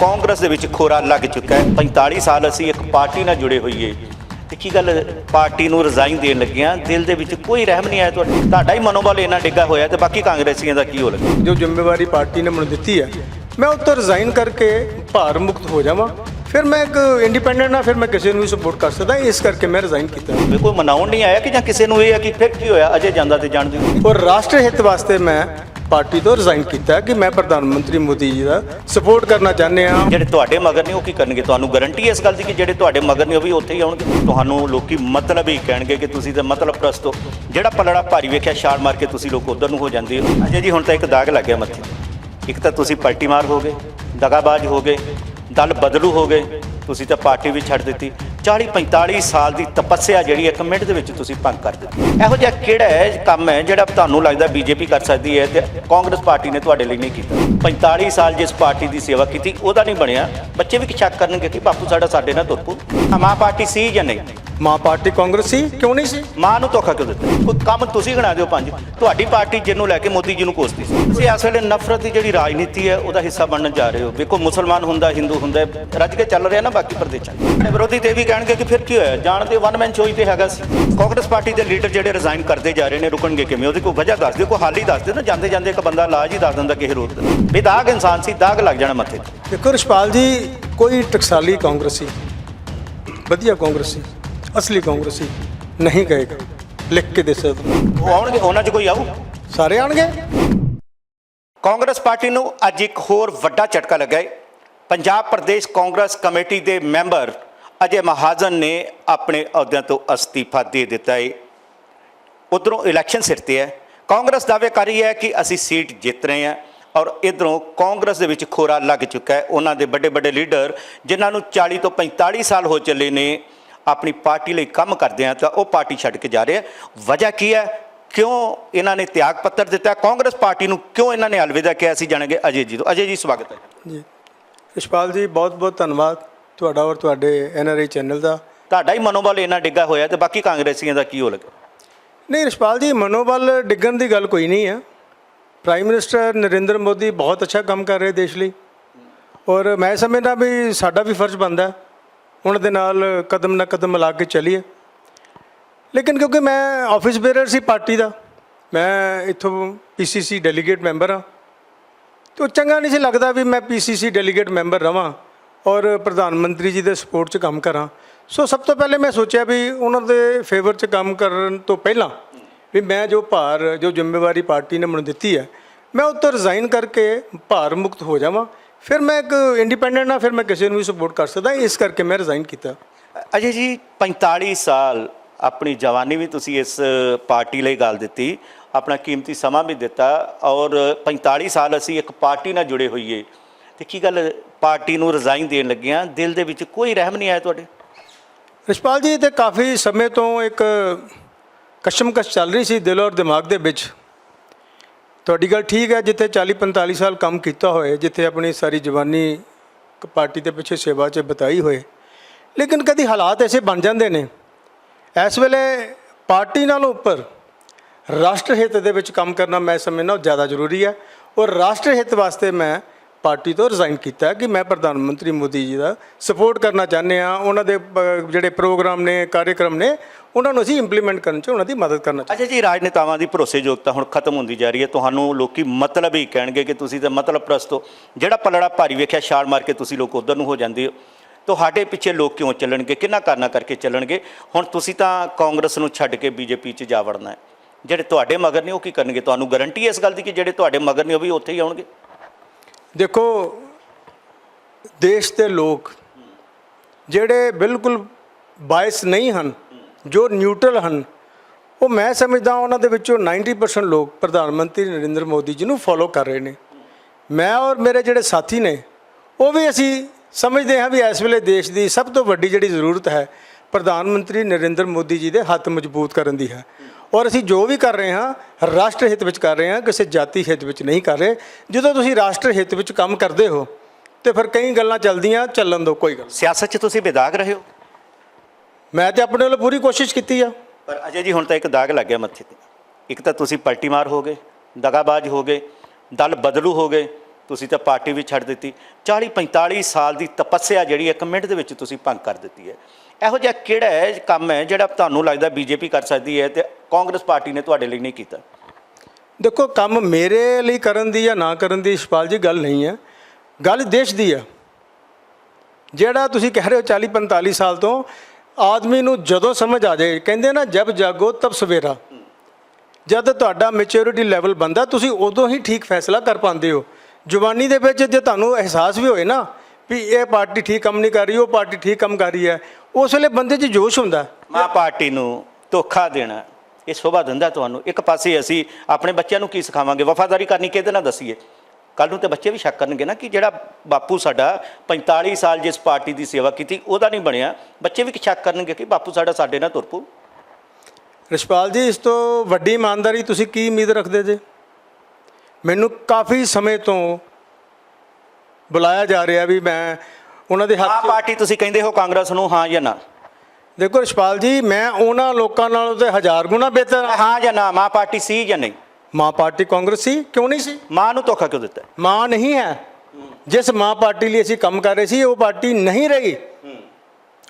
ਕਾਂਗਰਸ ਦੇ ਵਿੱਚ ਖੋਰਾ ਲੱਗ ਚੁੱਕਾ ਹੈ। 45 ਸਾਲ ਅਸੀਂ ਇੱਕ ਪਾਰਟੀ ਨਾਲ ਜੁੜੇ ਹੋਈਏ। ਤੇ ਕੀ ਗੱਲ ਪਾਰਟੀ ਨੂੰ ਰਿਜ਼ਾਈਨ ਦੇਣ ਲੱਗਿਆ ਦਿਲ ਦੇ ਵਿੱਚ ਕੋਈ ਰਹਿਮ ਨਹੀਂ ਆਇਆ ਤੁਹਾਡੇ। ਤੁਹਾਡਾ ਹੀ ਮਨੋਬਲ ਇੰਨਾ ਡਿੱਗਾ ਹੋਇਆ ਤੇ ਬਾਕੀ ਕਾਂਗਰਸੀਆਂ ਦਾ ਕੀ ਹੋ ਲੱਗਾ ਜੋ ਜ਼ਿੰਮੇਵਾਰੀ ਪਾਰਟੀ ਨੇ ਮੈਨੂੰ ਦਿੱਤੀ ਹੈ ਮੈਂ ਉੱਤੋਂ ਰਿਜ਼ਾਈਨ ਕਰਕੇ ਭਾਰ ਮੁਕਤ ਹੋ ਜਾਵਾਂ। ਫਿਰ ਮੈਂ ਇੱਕ ਇੰਡੀਪੈਂਡੈਂਟ ਨਾ ਫਿਰ ਮੈਂ ਕਿਸੇ ਨੂੰ ਵੀ ਸਪੋਰਟ ਕਰ ਸਕਦਾ। ਇਸ ਕਰਕੇ ਮੈਂ ਰਿਜ਼ਾਈਨ ਕੀਤਾ। ਵੀ ਕੋਈ ਮਨਾਉਣ ਨਹੀਂ ਆਇਆ ਕਿ ਜਾਂ ਕਿਸੇ ਨੂੰ ਇਹ ਹੈ ਕਿ ਫਿਰ ਕੀ ਹੋਇਆ? ਅਜੇ ਜਾਂਦਾ ਤੇ ਜਾਣ ਦਿਓ। ਔਰ ਰਾਸ਼ਟਰ ਹਿੱਤ ਵਾਸਤੇ ਮੈਂ ਪਾਰਟੀ ਤੋਂ ਰਿਜ਼ਾਈਨ ਕੀਤਾ ਕਿ ਮੈਂ ਪ੍ਰਧਾਨ ਮੰਤਰੀ ਮੋਦੀ ਜੀ ਦਾ ਸਪੋਰਟ ਕਰਨਾ ਚਾਹੁੰਦੇ ਆ ਜਿਹੜੇ ਤੁਹਾਡੇ ਮਗਰ ਨੇ, ਉਹ ਕੀ ਕਰਨਗੇ? ਤੁਹਾਨੂੰ ਗਾਰੰਟੀ ਇਸ ਗੱਲ ਦੀ ਕਿ ਜਿਹੜੇ ਤੁਹਾਡੇ ਮਗਰ ਨੇ, ਉਹ ਵੀ ਉੱਥੇ ਹੀ ਆਉਣਗੇ? ਤੁਹਾਨੂੰ ਲੋਕੀ ਮਤਲਬ ਹੀ ਕਹਿਣਗੇ ਕਿ ਤੁਸੀਂ ਤਾਂ ਮਤਲਬ ਪ੍ਰਸਤ ਹੋ। ਜਿਹੜਾ ਪਲੜਾ ਭਾਰੀ ਵੇਖਿਆ, ਛਾਲ ਮਾਰ ਕੇ ਤੁਸੀਂ ਲੋਕ ਉਧਰ ਨੂੰ ਹੋ ਜਾਂਦੇ ਹੋ। ਅਜੇ ਜੀ ਹੁਣ ਤਾਂ ਇੱਕ ਦਾਗ ਲੱਗ ਗਿਆ ਮੱਥੇ ਇੱਕ ਤਾਂ ਤੁਸੀਂ ਪਲਟੀ ਮਾਰ ਹੋ ਗਏ, ਦਗਾਬਾਜ਼ ਹੋ ਗਏ, ਦਲ ਬਦਲੂ ਹੋ ਗਏ। ਤੁਸੀਂ ਤਾਂ ਪਾਰਟੀ ਵੀ ਛੱਡ ਦਿੱਤੀ। 40 45 ਸਾਲ ਦੀ ਤਪੱਸਿਆ ਜਿਹੜੀ ਇੱਕ ਮਿੰਟ ਦੇ ਵਿੱਚ ਤੁਸੀਂ ਭੰਗ ਕਰ ਦਿੱਤੀ। ਇਹੋ ਜਿਹਾ ਕਿਹੜਾ ਕੰਮ ਹੈ ਜਿਹੜਾ ਤੁਹਾਨੂੰ ਲੱਗਦਾ ਬੀਜੇਪੀ ਕਰ ਸਕਦੀ ਹੈ ਤੇ ਕਾਂਗਰਸ ਪਾਰਟੀ ਨੇ ਤੁਹਾਡੇ ਲਈ ਨਹੀਂ ਕੀਤਾ? 45 ਸਾਲ ਜਿਸ ਪਾਰਟੀ ਦੀ ਸੇਵਾ ਕੀਤੀ, ਉਹਦਾ ਨਹੀਂ ਬਣਿਆ। ਬੱਚੇ ਵੀ ਸ਼ੱਕ ਕਰਨਗੇ ਕਿ ਬਾਪੂ ਸਾਡਾ ਸਾਡੇ ਨਾਲ ਤੁਰ ਪੂ ਪਾਰਟੀ ਸੀ ਜਾਂ ਨਹੀਂ? ਮਾਂ ਪਾਰਟੀ ਕਾਂਗਰਸ ਸੀ? ਕਿਉਂ ਨਹੀਂ ਸੀ? ਮਾਂ ਨੂੰ ਧੋਖਾ ਕਿਉਂ ਦਿੱਤਾ? ਕੋਈ ਕੰਮ ਤੁਸੀਂ ਗਣਾ ਦਿਓ ਪੰਜ ਤੁਹਾਡੀ ਪਾਰਟੀ ਜਿਹਨੂੰ ਲੈ ਕੇ ਮੋਦੀ ਜੀ ਨੂੰ ਕੋਸਦੀ ਸੀ। ਤੁਸੀਂ ਇਸ ਵੇਲੇ ਨਫ਼ਰਤ ਦੀ ਜਿਹੜੀ ਰਾਜਨੀਤੀ ਹੈ ਉਹਦਾ ਹਿੱਸਾ ਬਣਨ ਜਾ ਰਹੇ ਹੋ। ਵੇਖੋ ਮੁਸਲਮਾਨ ਹੁੰਦਾ ਹਿੰਦੂ ਹੁੰਦਾ ਰੱਜ ਕੇ ਚੱਲ ਰਿਹਾ ਨਾ ਬਾਕੀ ਪ੍ਰਦੇਸ਼ਾਂ ਆਪਣੇ ਵਿਰੋਧੀ ਤੇ ਵੀ ਕਹਿਣਗੇ ਕਿ ਫਿਰ ਕੀ ਹੋਇਆ? ਜਾਣਦੇ ਵਨ ਮੈਨ ਸ਼ੋਅ ਹੀ ਤੇ ਹੈਗਾ ਸੀ। ਕਾਂਗਰਸ ਪਾਰਟੀ ਦੇ ਲੀਡਰ ਜਿਹੜੇ ਰਿਜ਼ਾਈਨ ਕਰਦੇ ਜਾ ਰਹੇ ਨੇ ਰੁਕਣਗੇ ਕਿਵੇਂ? ਉਹਦੀ ਕੋਈ ਵਜ੍ਹਾ ਦੱਸ ਦਿਓ ਕੋਈ ਹਾਲ ਹੀ ਦੱਸ ਦਿਓ ਨਾ। ਜਾਂਦੇ ਜਾਂਦੇ ਇੱਕ ਬੰਦਾ ਲਾਜ ਹੀ ਦੱਸ ਦਿੰਦਾ ਰੋਡ ਤੇ। ਵੀ ਦਾਗ ਇਨਸਾਨ ਸੀ ਦਾਗ ਲੱਗ ਜਾਣਾ ਮੱਥੇ ਦੇਖੋ ਰਿਸ਼ਪਾਲ ਜੀ ਕੋਈ ਟਕਸਾਲੀ ਕਾਂਗਰਸੀ ਵਧੀਆ ਕਾਂਗਰਸੀ ਅਸਲੀ ਕਾਂਗਰਸੀ ਨਹੀਂ ਕਹੇਗਾ। ਲਿਖ ਕੇ ਦੇ ਸਕਦਾ ਉਹ ਆਉਣਗੇ ਉਹਨਾਂ 'ਚ ਕੋਈ ਆਊ? ਸਾਰੇ ਆਣਗੇ ਕਾਂਗਰਸ ਪਾਰਟੀ ਨੂੰ ਅੱਜ ਇੱਕ ਹੋਰ ਵੱਡਾ ਝਟਕਾ ਲੱਗਾ ਹੈ ਪੰਜਾਬ ਪ੍ਰਦੇਸ਼ ਕਾਂਗਰਸ ਕਮੇਟੀ ਦੇ ਮੈਂਬਰ ਅਜੇ ਮਹਾਜਨ ਨੇ ਆਪਣੇ ਅਹੁਦਿਆਂ ਤੋਂ ਅਸਤੀਫਾ ਦੇ ਦਿੱਤਾ ਹੈ ਉਧਰੋਂ ਇਲੈਕਸ਼ਨ ਸਿਰ ਤੇ ਹੈ। ਕਾਂਗਰਸ ਦਾਅਵੇ ਕਰ ਰਹੀ ਹੈ ਕਿ ਅਸੀਂ ਸੀਟ ਜਿੱਤ ਰਹੇ ਹਾਂ ਔਰ ਇਧਰੋਂ ਕਾਂਗਰਸ ਦੇ ਵਿੱਚ ਖੋਰਾ ਲੱਗ ਚੁੱਕਾ ਹੈ। ਉਹਨਾਂ ਦੇ ਵੱਡੇ ਵੱਡੇ ਲੀਡਰ ਜਿਨ੍ਹਾਂ ਨੂੰ 40 ਤੋਂ 45 ਸਾਲ ਹੋ ਚੱਲੇ ਨੇ ਆਪਣੀ ਪਾਰਟੀ ਲਈ ਕੰਮ ਕਰਦੇ ਆ ਤਾਂ ਉਹ ਪਾਰਟੀ ਛੱਡ ਕੇ ਜਾ ਰਹੇ ਆ। ਵਜ੍ਹਾ ਕੀ ਹੈ? ਕਿਉਂ ਇਹਨਾਂ ਨੇ ਤਿਆਗ ਪੱਤਰ ਦਿੱਤਾ? ਕਾਂਗਰਸ ਪਾਰਟੀ ਨੂੰ ਕਿਉਂ ਇਹਨਾਂ ਨੇ ਅਲਵਿਦਾ ਕਿਹਾ ਸੀ ਜਾਣਗੇ? ਅਜੇ ਜੀ ਤੋਂ ਅਜੇ ਜੀ ਸਵਾਗਤ ਹੈ। ਜੀ। ਰਿਸ਼ਪਾਲ ਜੀ ਬਹੁਤ ਬਹੁਤ ਧੰਨਵਾਦ ਤੁਹਾਡਾ ਔਰ ਤੁਹਾਡੇ ਐਨਆਰਆਈ ਚੈਨਲ ਦਾ। ਤੁਹਾਡਾ ਹੀ ਮਨੋਬਲ ਇੰਨਾ ਡਿੱਗਾ ਹੋਇਆ ਤੇ ਬਾਕੀ ਕਾਂਗਰਸੀਆਂ ਦਾ ਕੀ ਹੋ ਲੱਗਾ? ਨਹੀਂ ਰਿਸ਼ਪਾਲ ਜੀ ਮਨੋਬਲ ਡਿੱਗਣ ਦੀ ਗੱਲ ਕੋਈ ਨਹੀਂ ਹੈ। ਪ੍ਰਾਈਮ ਮਿਨਿਸਟਰ ਨਰਿੰਦਰ ਮੋਦੀ ਬਹੁਤ ਅੱਛਾ ਕੰਮ ਕਰ ਰਹੇ ਦੇਸ਼ ਲਈ। ਔਰ ਮੈਂ ਸਮਝਦਾ ਵੀ ਸਾਡਾ ਵੀ ਫਰਜ਼ ਬਣਦਾ ਹੈ। ਉਹਨਾਂ ਦੇ ਨਾਲ ਕਦਮ ਨਾ ਕਦਮ ਮਿਲਾ ਕੇ ਚੱਲੀਏ। ਲੇਕਿਨ ਕਿਉਂਕਿ ਮੈਂ ਆਫਿਸ ਬੇਰਰ ਸੀ ਪਾਰਟੀ ਦਾ, ਮੈਂ ਇੱਥੋਂ ਪੀਸੀਸੀ ਡੈਲੀਗੇਟ ਮੈਂਬਰ ਹਾਂ। ਤੇ ਉਹ ਚੰਗਾ ਨਹੀਂ ਸੀ ਲੱਗਦਾ ਵੀ ਮੈਂ ਪੀਸੀਸੀ ਡੈਲੀਗੇਟ ਮੈਂਬਰ ਰਵਾਂ ਔਰ ਪ੍ਰਧਾਨ ਮੰਤਰੀ ਜੀ ਦੇ ਸਪੋਰਟ 'ਚ ਕੰਮ ਕਰਾਂ। ਸੋ ਸਭ ਤੋਂ ਪਹਿਲੇ ਮੈਂ ਸੋਚਿਆ ਵੀ ਉਹਨਾਂ ਦੇ ਫੇਵਰ 'ਚ ਕੰਮ ਕਰਨ ਤੋਂ ਪਹਿਲਾਂ ਵੀ ਮੈਂ ਜੋ ਭਾਰ, ਜੋ ਜ਼ਿੰਮੇਵਾਰੀ ਪਾਰਟੀ ਨੇ ਮੈਨੂੰ ਦਿੱਤੀ ਹੈ, ਮੈਂ ਉਹ ਤੋਂ ਰਿਜ਼ਾਈਨ ਕਰਕੇ ਭਾਰ ਮੁਕਤ ਹੋ ਜਾਵਾਂ। ਫਿਰ ਮੈਂ ਇੱਕ ਇੰਡੀਪੈਂਡੈਂਟ ਨਾ ਫਿਰ ਮੈਂ ਕਿਸੇ ਨੂੰ ਵੀ ਸਪੋਰਟ ਕਰ ਸਕਦਾ ਇਸ ਕਰਕੇ ਮੈਂ ਰਿਜ਼ਾਈਨ ਕੀਤਾ। ਅਜੇ ਜੀ 45 ਸਾਲ ਆਪਣੀ ਜਵਾਨੀ ਵੀ ਤੁਸੀਂ ਇਸ ਪਾਰਟੀ ਲਈ ਗੱਲ ਦਿੱਤੀ ਆਪਣਾ ਕੀਮਤੀ ਸਮਾਂ ਵੀ ਦਿੱਤਾ ਔਰ 45 ਸਾਲ ਅਸੀਂ ਇੱਕ ਪਾਰਟੀ ਨਾਲ ਜੁੜੇ ਹੋਈਏ। ਤੇ ਕੀ ਗੱਲ ਪਾਰਟੀ ਨੂੰ ਰਿਜ਼ਾਈਨ ਦੇਣ ਲੱਗਿਆ ਦਿਲ ਦੇ ਵਿੱਚ ਕੋਈ ਰਹਿਮ ਨਹੀਂ ਆਇਆ ਤੁਹਾਡੇ? ਰਿਸ਼ਪਾਲ ਜੀ ਤੇ ਕਾਫੀ ਸਮੇਂ ਤੋਂ ਇੱਕ ਕਸ਼ਮਕਸ਼ ਚੱਲ ਰਹੀ ਸੀ ਦਿਲ ਔਰ ਦਿਮਾਗ ਦੇ ਵਿੱਚ। ਤੁਹਾਡੀ ਗੱਲ ਠੀਕ ਹੈ, ਜਿੱਥੇ 40 45 ਸਾਲ ਕੰਮ ਕੀਤਾ ਹੋਏ, ਜਿੱਥੇ ਆਪਣੀ ਸਾਰੀ ਜਵਾਨੀ ਇੱਕ ਪਾਰਟੀ ਦੇ ਪਿੱਛੇ ਸੇਵਾ 'ਚ ਬਤਾਈ ਹੋਏ। ਲੇਕਿਨ ਕਦੀ ਹਾਲਾਤ ਐਸੇ ਬਣ ਜਾਂਦੇ ਨੇ। ਇਸ ਵੇਲੇ ਪਾਰਟੀ ਨਾਲੋਂ ਉੱਪਰ ਰਾਸ਼ਟਰ ਹਿੱਤ ਦੇ ਵਿੱਚ ਕੰਮ ਕਰਨਾ ਮੈਂ ਸਮਝਣਾ ਉਹ ਜ਼ਿਆਦਾ ਜ਼ਰੂਰੀ ਹੈ। ਔਰ ਰਾਸ਼ਟਰ ਹਿੱਤ ਵਾਸਤੇ ਮੈਂ ਪਾਰਟੀ ਤੋਂ ਰਿਜ਼ਾਈਨ ਕੀਤਾ ਕਿ ਮੈਂ ਪ੍ਰਧਾਨ ਮੰਤਰੀ ਮੋਦੀ ਜੀ ਦਾ ਸਪੋਰਟ ਕਰਨਾ ਚਾਹੁੰਦੇ ਆ ਉਹਨਾਂ ਦੇ ਜਿਹੜੇ ਪ੍ਰੋਗਰਾਮ ਨੇ, ਕਾਰਜਕ੍ਰਮ ਨੇ, ਉਹਨਾਂ ਨੂੰ ਅਸੀਂ ਇੰਪਲੀਮੈਂਟ ਕਰਨ 'ਚ ਉਹਨਾਂ ਦੀ ਮਦਦ ਕਰਨਾ ਚਾਹੁੰਦੇ ਅੱਛਾ ਜੀ, ਰਾਜਨੇਤਾਵਾਂ ਦੀ ਭਰੋਸੇਯੋਗਤਾ ਹੁਣ ਖਤਮ ਹੁੰਦੀ ਜਾ ਰਹੀ ਹੈ। ਤੁਹਾਨੂੰ ਲੋਕੀ ਮਤਲਬ ਹੀ ਕਹਿਣਗੇ ਕਿ ਤੁਸੀਂ ਤਾਂ ਮਤਲਬ ਪ੍ਰਸਤ ਹੋ। ਜਿਹੜਾ ਪਲੜਾ ਭਾਰੀ ਵੇਖਿਆ, ਛਾਲ ਮਾਰ ਕੇ ਤੁਸੀਂ ਲੋਕ ਉਧਰ ਨੂੰ ਹੋ ਜਾਂਦੇ ਹੋ। ਤੁਹਾਡੇ ਪਿੱਛੇ ਲੋਕ ਕਿਉਂ ਚੱਲਣਗੇ? ਕਿੰਨਾ ਕਾਰਨਾ ਕਰਕੇ ਚੱਲਣਗੇ? ਹੁਣ ਤੁਸੀਂ ਤਾਂ ਕਾਂਗਰਸ ਨੂੰ ਛੱਡ ਕੇ ਬੀਜੇਪੀ 'ਚ ਜਾ ਵੜਨਾ ਹੈ। ਜਿਹੜੇ ਤੁਹਾਡੇ ਮਗਰ ਨੇ, ਉਹ ਕੀ ਕਰਨਗੇ? ਤੁਹਾਨੂੰ ਗਾਰੰਟੀ ਹੈ ਇਸ ਗੱਲ ਦੀ ਕਿ ਜਿਹੜੇ ਤੁਹਾਡੇ ਮਗਰ ਨੇ, ਉਹ ਵੀ ਉੱਥੇ ਹੀ ਆਉਣਗੇ? ਦੇਖੋ, ਦੇਸ਼ ਦੇ ਲੋਕ ਜਿਹੜੇ ਬਿਲਕੁਲ ਬਾਇਸ ਨਹੀਂ ਹਨ, ਜੋ ਨਿਊਟਰਲ ਹਨ, ਉਹ ਮੈਂ ਸਮਝਦਾ ਉਹਨਾਂ ਦੇ ਵਿੱਚੋਂ 90% ਲੋਕ ਪ੍ਰਧਾਨ ਮੰਤਰੀ ਨਰਿੰਦਰ ਮੋਦੀ ਜੀ ਨੂੰ ਫੋਲੋ ਕਰ ਰਹੇ ਨੇ। ਮੈਂ ਔਰ ਮੇਰੇ ਜਿਹੜੇ ਸਾਥੀ ਨੇ, ਉਹ ਵੀ ਅਸੀਂ ਸਮਝਦੇ ਹਾਂ ਵੀ ਇਸ ਵੇਲੇ ਦੇਸ਼ ਦੀ ਸਭ ਤੋਂ ਵੱਡੀ ਜਿਹੜੀ ਜ਼ਰੂਰਤ ਹੈ, ਪ੍ਰਧਾਨ ਮੰਤਰੀ ਨਰਿੰਦਰ ਮੋਦੀ ਜੀ ਦੇ ਹੱਥ ਮਜ਼ਬੂਤ ਕਰਨ ਦੀ ਹੈ। ਔਰ ਅਸੀਂ ਜੋ ਵੀ ਕਰ ਰਹੇ ਹਾਂ ਰਾਸ਼ਟਰ ਹਿੱਤ ਵਿੱਚ ਕਰ ਰਹੇ ਹਾਂ ਕਿਸੇ ਜਾਤੀ ਹਿੱਤ ਵਿੱਚ ਨਹੀਂ ਕਰ ਰਹੇ। ਜਦੋਂ ਤੁਸੀਂ ਰਾਸ਼ਟਰ ਹਿੱਤ ਵਿੱਚ ਕੰਮ ਕਰਦੇ ਹੋ ਤੇ ਫਿਰ ਕਈ ਗੱਲਾਂ ਚੱਲਦੀਆਂ ਚੱਲਣ ਦੋ ਕੋਈ ਗੱਲ। ਸਿਆਸਤ 'ਚ ਤੁਸੀਂ ਬੇਦਾਗ ਰਹੇ ਹੋ? ਮੈਂ ਤੇ ਆਪਣੇ ਵੱਲੋਂ ਪੂਰੀ ਕੋਸ਼ਿਸ਼ ਕੀਤੀ ਆ। ਪਰ ਅਜੇ ਜੀ ਹੁਣ ਤਾਂ ਇੱਕ ਦਾਗ ਲੱਗ ਗਿਆ ਮੱਥੇ ਤੇ। ਇੱਕ ਤਾਂ ਤੁਸੀਂ ਪਲਟੀ ਮਾਰ ਹੋ ਗਏ ਦਗਾਬਾਜ਼ ਹੋ ਗਏ ਦਲ ਬਦਲੂ ਹੋ ਗਏ ਤੁਸੀਂ ਤਾਂ ਪਾਰਟੀ ਵੀ ਛੱਡ ਦਿੱਤੀ। 40 45 ਸਾਲ ਦੀ ਤਪੱਸਿਆ ਜਿਹੜੀ ਇੱਕ ਮਿੰਟ ਦੇ ਵਿੱਚ ਤੁਸੀਂ ਭੰਗ ਕਰ ਦਿੱਤੀ ਹੈ। ਇਹੋ ਜਿਹਾ ਕਿਹੜਾ ਕੰਮ ਹੈ ਜਿਹੜਾ ਤੁਹਾਨੂੰ ਲੱਗਦਾ ਬੀਜੇਪੀ ਕਰ ਸਕਦੀ ਹੈ ਤੇ ਕਾਂਗਰਸ ਪਾਰਟੀ ਨੇ ਤੁਹਾਡੇ ਲਈ ਨਹੀਂ ਕੀਤਾ? ਦੇਖੋ, ਕੰਮ ਮੇਰੇ ਲਈ ਕਰਨ ਦੀ ਜਾਂ ਨਾ ਕਰਨ ਦੀ ਇਸ਼ਪਾਲ ਜੀ ਗੱਲ ਨਹੀਂ ਹੈ। ਗੱਲ ਦੇਸ਼ ਦੀ ਹੈ। ਜਿਹੜਾ ਤੁਸੀਂ ਕਹਿ ਰਹੇ ਹੋ 40 45 ਸਾਲ ਤੋਂ ਆਦਮੀ ਨੂੰ ਜਦੋਂ ਸਮਝ ਆ ਜਾਏ, ਕਹਿੰਦੇ ਨਾ, ਜਬ ਜਾਗੋ ਤਬ ਸਵੇਰਾ। ਜਦ ਤੁਹਾਡਾ ਮੈਚੁਰਿਟੀ ਲੈਵਲ ਬੰਦਾ ਤੁਸੀਂ ਉਦੋਂ ਹੀ ਠੀਕ ਫੈਸਲਾ ਕਰ ਪਾਉਂਦੇ ਹੋ। ਜਵਾਨੀ ਦੇ ਵਿੱਚ ਜੇ ਤੁਹਾਨੂੰ ਅਹਿਸਾਸ ਵੀ ਹੋਏ ਨਾ ਵੀ ਇਹ ਪਾਰਟੀ ਠੀਕ ਕੰਮ ਨਹੀਂ ਕਰ ਰਹੀ, ਉਹ ਪਾਰਟੀ ਠੀਕ ਕੰਮ ਕਰ ਰਹੀ ਹੈ ਉਸ ਵੇਲੇ ਬੰਦੇ 'ਚ ਜੋਸ਼ ਹੁੰਦਾ। ਮਾਂ ਪਾਰਟੀ ਨੂੰ ਧੋਖਾ ਦੇਣਾ ਇਹ ਸ਼ੋਭਾ ਦਿੰਦਾ ਤੁਹਾਨੂੰ। ਇੱਕ ਪਾਸੇ ਅਸੀਂ ਆਪਣੇ ਬੱਚਿਆਂ ਨੂੰ ਕੀ ਸਿਖਾਵਾਂਗੇ? ਵਫਾਦਾਰੀ ਕਰਨੀ ਕਿਹਦੇ ਨਾਲ ਦਸੀਏ? ਕੱਲ ਨੂੰ ਤੇ ਬੱਚੇ ਵੀ ਸ਼ੱਕ ਕਰਨਗੇ ਨਾ ਕਿ ਜਿਹੜਾ ਬਾਪੂ ਸਾਡਾ 45 ਸਾਲ ਜਿਸ ਪਾਰਟੀ ਦੀ ਸੇਵਾ ਕੀਤੀ ਉਹਦਾ ਨਹੀਂ ਬਣਿਆ। ਬੱਚੇ ਵੀ ਸ਼ੱਕ ਕਰਨਗੇ ਕਿ ਬਾਪੂ ਸਾਡਾ ਸਾਡੇ ਨਾਲ ਤੁਰ ਪਊ। ਰਿਸ਼ਪਾਲ ਜੀ ਇਸ ਤੋਂ ਵੱਡੀ ਇਮਾਨਦਾਰੀ ਤੁਸੀਂ ਕੀ ਉਮੀਦ ਰੱਖਦੇ ਜੇ? ਮੈਨੂੰ ਕਾਫੀ ਸਮੇਂ ਤੋਂ ਬੁਲਾਇਆ ਜਾ ਰਿਹਾ ਵੀ ਮੈਂ ਉਹਨਾਂ ਦੇ ਹੱਕ 'ਚ- ਪਾਰਟੀ ਤੁਸੀਂ ਕਹਿੰਦੇ ਹੋ ਕਾਂਗਰਸ ਨੂੰ ਹਾਂ ਜਾਂ ਨਾ? ਦੇਖੋ ਰਿਸ਼ਪਾਲ ਜੀ ਮੈਂ ਉਹਨਾਂ ਲੋਕਾਂ ਨਾਲੋਂ ਤੇ ਹਜ਼ਾਰ ਗੁਣਾ ਬਿਹਤਰ ਹਾਂ। ਹਾਂ ਜਾਂ ਨਾ ਮਾਂ ਪਾਰਟੀ ਸੀ ਜਾਂ ਨਹੀਂ? ਮਾਂ ਪਾਰਟੀ ਕਾਂਗਰਸ ਸੀ ਕਿਉਂ ਨਹੀਂ ਸੀ? ਮਾਂ ਨੂੰ ਧੋਖਾ ਕਿਉਂ ਦਿੱਤਾ? ਮਾਂ ਨਹੀਂ ਹੈ। ਜਿਸ ਮਾਂ ਪਾਰਟੀ ਲਈ ਅਸੀਂ ਕੰਮ ਕਰ ਰਹੇ ਸੀ ਉਹ ਪਾਰਟੀ ਨਹੀਂ ਰਹੀ।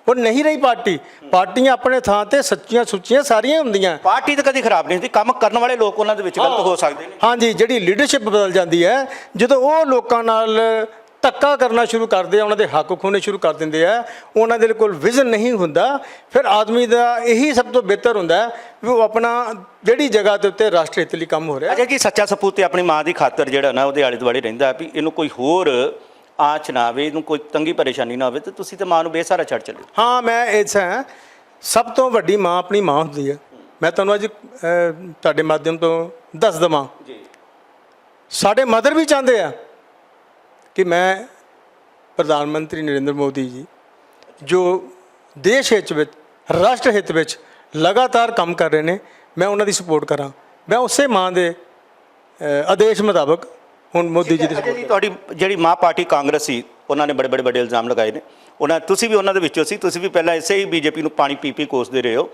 ਉਹ ਨਹੀਂ ਰਹੀ ਪਾਰਟੀ। ਪਾਰਟੀਆਂ ਆਪਣੇ ਥਾਂ ਤੇ ਸੱਚੀਆਂ ਸੁੱਚੀਆਂ ਸਾਰੀਆਂ ਹੁੰਦੀਆਂ। ਪਾਰਟੀ ਤਾਂ ਕਦੀ ਖਰਾਬ ਨਹੀਂ ਹੁੰਦੀ। ਕੰਮ ਕਰਨ ਵਾਲੇ ਲੋਕ ਉਹਨਾਂ ਦੇ ਵਿੱਚ ਗਲਤ ਹੋ। ਸਕਦੇ ਨੇ। ਹਾਂਜੀ ਜਿਹੜੀ ਲੀਡਰਸ਼ਿਪ ਬਦਲ ਜਾਂਦੀ ਹੈ ਜਦੋਂ ਉਹ ਲੋਕਾਂ ਨਾਲ ਧੱਕਾ ਕਰਨਾ ਸ਼ੁਰੂ ਕਰਦੇ ਆ ਉਹਨਾਂ ਦੇ ਹੱਕ ਖੋਣੇ ਸ਼ੁਰੂ ਕਰ ਦਿੰਦੇ ਆ। ਉਹਨਾਂ ਦੇ ਕੋਲ ਵਿਜ਼ਨ ਨਹੀਂ ਹੁੰਦਾ। ਫਿਰ ਆਦਮੀ ਦਾ ਇਹੀ ਸਭ ਤੋਂ ਬਿਹਤਰ ਹੁੰਦਾ ਵੀ ਉਹ ਆਪਣਾ ਜਿਹੜੀ ਜਗ੍ਹਾ ਦੇ ਉੱਤੇ ਰਾਸ਼ਟਰ ਹਿੱਤ ਲਈ ਕੰਮ ਹੋ ਰਿਹਾ ਅਜੇ ਜੀ ਸੱਚਾ ਸਪੂਤ ਤੇ ਆਪਣੀ ਮਾਂ ਦੀ ਖਾਤਰ ਜਿਹੜਾ ਨਾ ਉਹਦੇ ਆਲੇ ਦੁਆਲੇ ਰਹਿੰਦਾ ਵੀ ਇਹਨੂੰ ਕੋਈ ਹੋਰ ਆਂਚ ਨਾ ਆਵੇ ਇਹਨੂੰ ਕੋਈ ਤੰਗੀ ਪਰੇਸ਼ਾਨੀ ਨਾ ਹੋਵੇ ਤੇ ਤੁਸੀਂ ਤੇ ਮਾਂ ਨੂੰ ਬੇਸਹਾਰਾ ਛੱਡ ਚੱਲੇ ਹਾਂ। ਮੈਂ ਇਸ ਹਾਂ ਸਭ ਤੋਂ ਵੱਡੀ ਮਾਂ ਆਪਣੀ ਮਾਂ ਹੁੰਦੀ ਹੈ। ਮੈਂ ਤੁਹਾਨੂੰ ਅੱਜ ਤੁਹਾਡੇ ਮਾਧਿਅਮ ਤੋਂ ਦੱਸ ਦਵਾਂ। ਜੀ। ਸਾਡੇ ਮਦਰ ਵੀ ਚਾਹੁੰਦੇ ਆ। ਕਿ ਮੈਂ ਪ੍ਰਧਾਨ ਮੰਤਰੀ ਨਰਿੰਦਰ ਮੋਦੀ ਜੀ ਜੋ ਦੇਸ਼ ਹਿੱਤ ਵਿੱਚ ਰਾਸ਼ਟਰ ਹਿੱਤ ਵਿੱਚ ਲਗਾਤਾਰ ਕੰਮ ਕਰ ਰਹੇ ਨੇ ਮੈਂ ਉਹਨਾਂ ਦੀ ਸਪੋਰਟ ਕਰਾਂ। ਮੈਂ ਉਸੇ ਮਾਂ ਦੇ ਆਦੇਸ਼ ਮੁਤਾਬਕ ਹੁਣ ਮੋਦੀ ਜੀ ਦੀ ਜੀ ਤੁਹਾਡੀ ਜਿਹੜੀ ਮਾਂ ਪਾਰਟੀ ਕਾਂਗਰਸ ਸੀ ਉਹਨਾਂ ਨੇ ਬੜੇ ਬੜੇ ਵੱਡੇ ਇਲਜ਼ਾਮ ਲਗਾਏ ਨੇ। ਉਹਨਾਂ ਤੁਸੀਂ ਵੀ ਉਹਨਾਂ ਦੇ ਵਿੱਚੋਂ ਸੀ ਤੁਸੀਂ ਵੀ ਪਹਿਲਾਂ ਇਸੇ ਹੀ ਬੀਜੇਪੀ ਨੂੰ ਪਾਣੀ ਪੀ ਪੀ ਕੋਸਦੇ ਰਹੇ ਹੋ।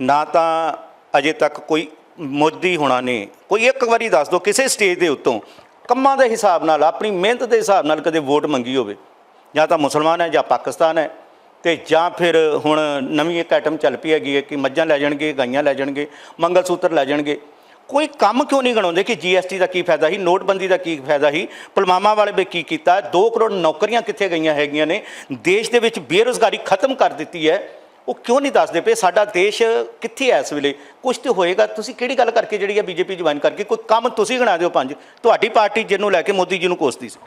ਨਾ ਤਾਂ ਅਜੇ ਤੱਕ ਕੋਈ ਮੋਦੀ ਹੋਣਾ ਨੇ ਕੋਈ ਇੱਕ ਵਾਰੀ ਦੱਸ ਦਿਓ ਕਿਸੇ ਸਟੇਜ ਦੇ ਉੱਤੋਂ ਕੰਮਾਂ ਦੇ ਹਿਸਾਬ ਨਾਲ, ਆਪਣੀ ਮਿਹਨਤ ਦੇ ਹਿਸਾਬ ਨਾਲ ਕਦੇ ਵੋਟ ਮੰਗੀ ਹੋਵੇ। ਜਾਂ ਤਾਂ ਮੁਸਲਮਾਨ ਹੈ ਜਾਂ ਪਾਕਿਸਤਾਨ ਹੈ, ਤੇ ਜਾਂ ਫਿਰ ਹੁਣ ਨਵੀਂ ਇੱਕ ਆਈਟਮ ਚੱਲ ਪਈ ਹੈਗੀ ਹੈ ਕਿ ਮੱਝਾਂ ਲੈ ਜਾਣਗੇ, ਗਾਈਆਂ ਲੈ ਜਾਣਗੇ ਮੰਗਲ ਸੂਤਰ ਲੈ ਜਾਣਗੇ। ਕੋਈ ਕੰਮ ਕਿਉਂ ਨਹੀਂ ਗਣਾਉਂਦੇ ਕਿ ਜੀਐਸਟੀ ਦਾ ਕੀ ਫਾਇਦਾ ਸੀ, ਨੋਟਬੰਦੀ ਦਾ ਕੀ ਫਾਇਦਾ ਸੀ? ਪੁਲਵਾਮਾ ਵਾਲੇ ਵੀ ਕੀ ਕੀਤਾ? 2 ਕਰੋੜ ਨੌਕਰੀਆਂ ਕਿੱਥੇ ਗਈਆਂ ਹੈਗੀਆਂ ਨੇ? ਦੇਸ਼ ਦੇ ਵਿੱਚ ਬੇਰੁਜ਼ਗਾਰੀ ਖਤਮ ਕਰ ਦਿੱਤੀ ਹੈ। ਉਹ ਕਿਉਂ ਨਹੀਂ ਦੱਸਦੇ ਪਏ? ਸਾਡਾ ਦੇਸ਼ ਕਿੱਥੇ ਹੈ ਇਸ ਵੇਲੇ? ਕੁਝ ਤੇ ਹੋਏਗਾ। ਤੁਸੀਂ ਕਿਹੜੀ ਗੱਲ ਕਰਕੇ ਜਿਹੜੀ ਹੈ ਬੀਜੇਪੀ ਜੁਆਇਨ ਕਰਕੇ ਕੋਈ ਕੰਮ ਤੁਸੀਂ ਗਣਾ ਦਿਓ ਪੰਜ। ਤੁਹਾਡੀ ਪਾਰਟੀ ਜਿਹਨੂੰ ਲੈ ਕੇ ਮੋਦੀ ਜੀ ਨੂੰ ਕੋਸਦੀ ਸੀ।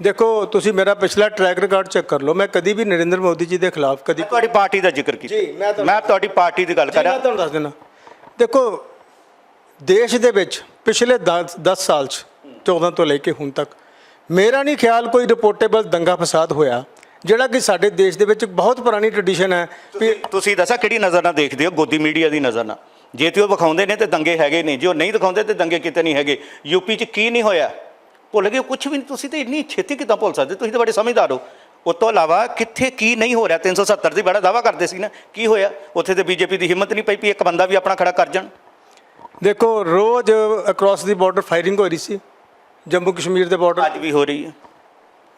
ਦੇਖੋ ਤੁਸੀਂ ਮੇਰਾ ਪਿਛਲਾ ਟਰੈਕ ਰਿਕਾਰਡ ਚੈੱਕ ਕਰ ਲਓ। ਮੈਂ ਕਦੀ ਵੀ ਨਰਿੰਦਰ ਮੋਦੀ ਜੀ ਦੇ ਖਿਲਾਫ ਕਦੀ ਤੁਹਾਡੀ ਪਾਰਟੀ ਦਾ ਜ਼ਿਕਰ ਕੀਤਾ। ਜੀ, ਮੈਂ ਤੁਹਾਡੀ ਪਾਰਟੀ ਦੀ ਗੱਲ ਕਰ ਜੀ, ਮੈਂ ਰਿਹਾ ਤੁਹਾਨੂੰ ਦੱਸ ਦਿੰਦਾ। ਦੇਖੋ ਦੇਸ਼ ਦੇ ਵਿੱਚ ਪਿਛਲੇ 10 10 ਸਾਲ ਚ 14 ਤੋਂ ਲੈ ਕੇ ਹੁਣ ਤੱਕ ਮੇਰਾ ਨਹੀਂ ਖਿਆਲ ਕੋਈ ਰਿਪੋਰਟੇਬਲ ਦੰਗਾ ਫਸਾਦ ਹੋਇਆ। ਜਿਹੜਾ ਕਿ ਸਾਡੇ ਦੇਸ਼ ਦੇ ਵਿੱਚ ਬਹੁਤ ਪੁਰਾਣੀ ਟ੍ਰੈਡੀਸ਼ਨ ਹੈ ਵੀ ਤੁਸੀਂ ਦੱਸਾ ਕਿਹੜੀ ਨਜ਼ਰ ਨਾਲ ਦੇਖਦੇ ਹੋ? ਗੋਦੀ ਮੀਡੀਆ ਦੀ ਨਜ਼ਰ ਨਾਲ। ਜੇ ਤੇ ਉਹ ਵਿਖਾਉਂਦੇ ਨੇ ਤੇ ਦੰਗੇ ਹੈਗੇ ਨੇ। ਜੇ ਉਹ ਨਹੀਂ ਦਿਖਾਉਂਦੇ ਤੇ ਦੰਗੇ ਕਿਤੇ ਨਹੀਂ ਹੈਗੇ। ਯੂਪੀ 'ਚ ਕੀ ਨਹੀਂ ਹੋਇਆ? ਭੁੱਲ ਗਏ ਕੁਝ ਵੀ ਨਹੀਂ। ਤੁਸੀਂ ਤੇ ਇੰਨੀ ਛੇਤੀ ਕਿਦਾਂ ਭੁੱਲ ਸਕਦੇ? ਤੁਸੀਂ ਤਾਂ ਬੜੇ ਸਮਝਦਾਰ ਹੋ। ਉਸ ਤੋਂ ਇਲਾਵਾ ਕਿੱਥੇ ਕੀ ਨਹੀਂ ਹੋ ਰਿਹਾ? 370 ਦੀ ਬੜਾ ਦਾਵਾ ਕਰਦੇ ਸੀ ਨਾ। ਕੀ ਹੋਇਆ? ਉੱਥੇ ਤੇ ਬੀਜੇਪੀ ਦੀ ਹਿੰਮਤ ਨਹੀਂ ਪਈ ਵੀ ਇੱਕ ਬੰਦਾ ਵੀ ਆਪਣਾ ਖੜਾ ਕਰ ਜਾਣ। ਦੇਖੋ ਰੋਜ਼ ਅਕ੍ਰੋਸ ਦੀ ਬਾਰਡਰ ਫਾਇਰਿੰਗ ਹੋ ਰਹੀ ਸੀ। ਜੰਮੂ ਕਸ਼ਮੀਰ ਦੇ ਬਾਰਡਰ ਅੱਜ ਵੀ ਹੋ ਰਹੀ ਹੈ।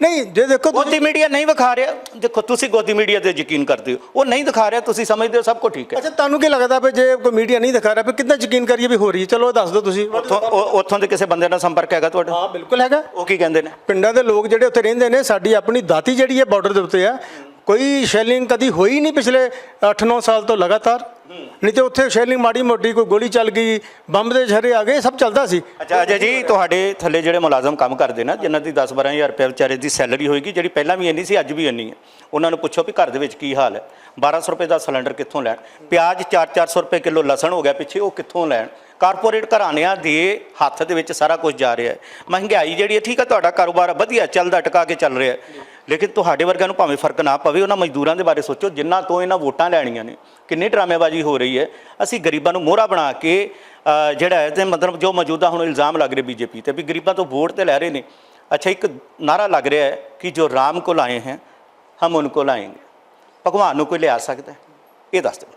ਨਹੀਂ ਜੇ ਦੇਖੋ ਗੋਦੀ ਮੀਡੀਆ ਨਹੀਂ ਵਿਖਾ ਰਿਹਾ। ਦੇਖੋ ਤੁਸੀਂ ਗੋਦੀ ਮੀਡੀਆ ਤੇ ਯਕੀਨ ਕਰਦੇ ਹੋ। ਉਹ ਨਹੀਂ ਦਿਖਾ ਰਿਹਾ ਤੁਸੀਂ ਸਮਝਦੇ ਹੋ ਸਭ ਕੁਝ ਠੀਕ ਹੈ। ਅੱਛਾ ਤੁਹਾਨੂੰ ਕੀ ਲੱਗਦਾ ਵੀ ਜੇ ਕੋਈ ਮੀਡੀਆ ਨਹੀਂ ਦਿਖਾ ਰਿਹਾ ਵੀ ਕਿੱਦਾਂ ਯਕੀਨ ਕਰੀਏ ਵੀ ਹੋ ਰਹੀ ਹੈ? ਚਲੋ ਦੱਸ ਦਿਓ ਤੁਸੀਂ। ਉੱਥੋਂ ਉੱਥੋਂ ਦੇ ਕਿਸੇ ਬੰਦੇ ਨਾਲ ਸੰਪਰਕ ਹੈਗਾ ਤੁਹਾਡਾ? ਹਾਂ ਬਿਲਕੁਲ ਹੈਗਾ। ਉਹ ਕੀ ਕਹਿੰਦੇ ਨੇ? ਪਿੰਡਾਂ ਦੇ ਲੋਕ ਜਿਹੜੇ ਉੱਥੇ ਰਹਿੰਦੇ ਨੇ ਸਾਡੀ ਆਪਣੀ ਦਾਤੀ ਜਿਹੜੀ ਹੈ ਬਾਰਡਰ ਦੇ ਉੱਤੇ ਆ ਕੋਈ ਸ਼ੈਲਿੰਗ ਕਦੀ ਹੋਈ ਨਹੀਂ ਪਿਛਲੇ 8-9 ਸਾਲ ਤੋਂ ਲਗਾਤਾਰ। ਨਹੀਂ ਤੇ ਉੱਥੇ ਸ਼ੈਲਿੰਗ ਮਾੜੀ ਮੋਟੀ ਕੋਈ ਗੋਲੀ ਚੱਲ ਗਈ ਬੰਬ ਦੇ ਛਰੇ ਆ ਗਏ ਸਭ ਚੱਲਦਾ ਸੀ। ਅੱਛਾ ਅਜੇ ਜੀ ਤੁਹਾਡੇ ਥੱਲੇ ਜਿਹੜੇ ਮੁਲਾਜ਼ਮ ਕੰਮ ਕਰਦੇ ਨਾ ਜਿਨ੍ਹਾਂ ਦੀ 10-12000 ਰੁਪਏ ਵਿਚਾਰੇ ਦੀ ਸੈਲਰੀ ਹੋਏਗੀ ਜਿਹੜੀ ਪਹਿਲਾਂ ਵੀ ਇੰਨੀ ਸੀ ਅੱਜ ਵੀ ਇੰਨੀ ਹੈ। ਉਹਨਾਂ ਨੂੰ ਪੁੱਛੋ ਵੀ ਘਰ ਦੇ ਵਿੱਚ ਕੀ ਹਾਲ ਹੈ। 1200 ਰੁਪਏ ਦਾ ਸਿਲੰਡਰ ਕਿੱਥੋਂ ਲੈਣ? ਪਿਆਜ਼ 4-400 ਰੁਪਏ ਕਿਲੋ ਲਸਣ ਹੋ ਗਿਆ ਪਿੱਛੇ ਉਹ ਕਿੱਥੋਂ ਲੈਣ? ਕਾਰਪੋਰੇਟ ਘਰਾਣਿਆਂ ਦੇ ਹੱਥ ਦੇ ਵਿੱਚ ਸਾਰਾ ਕੁਝ ਜਾ ਰਿਹਾ ਹੈ। ਮਹਿੰਗਾਈ ਜਿਹੜੀ ਹੈ ਠੀਕ ਹੈ ਤੁਹਾਡਾ ਕਾਰੋਬਾਰ ਵਧੀਆ ਚੱਲਦਾ ਟਿਕਾ ਕੇ ਚੱਲ ਰਿਹਾ ਹੈ। ਲੇਕਿਨ ਤੁਹਾਡੇ ਵਰਗਿਆਂ ਨੂੰ ਭਾਵੇਂ ਫਰਕ ਨਾ ਪਵੇ ਉਹਨਾਂ ਮਜ਼ਦੂਰਾਂ ਦੇ ਬਾਰੇ ਸੋਚੋ ਜਿਨ੍ਹਾਂ ਤੋਂ ਇਹਨਾਂ ਵੋਟਾਂ ਲੈਣੀਆਂ ਨੇ ਕਿੰਨੀ ਡਰਾਮੇਬਾਜ਼ੀ ਹੋ ਰਹੀ ਹੈ ਅਸੀਂ ਗਰੀਬਾਂ ਨੂੰ ਮੋਹਰਾ ਬਣਾ ਕੇ ਅ, ਜਿਹੜਾ ਹੈ ਤੇ ਮਤਲਬ ਜੋ ਮੌਜੂਦਾ ਹੁਣ ਇਲਜ਼ਾਮ ਲੱਗ ਰਹੇ ਬੀਜੇਪੀ ਤੇ ਵੀ ਗਰੀਬਾਂ ਤੋਂ ਵੋਟ ਤੇ ਲੈ ਰਹੇ ਨੇ ਅੱਛਾ ਇੱਕ ਨਾਰਾ ਲੱਗ ਰਿਹਾ ਹੈ ਕਿ ਜੋ ਰਾਮ ਕੋਲ ਆਏ हैं हम उनको लाएंगे ਭਗਵਾਨ ਨੂੰ ਕੋਈ ਲਿਆ ਸਕਦਾ ਹੈ? ਇਹ ਦੱਸ ਦਿਓ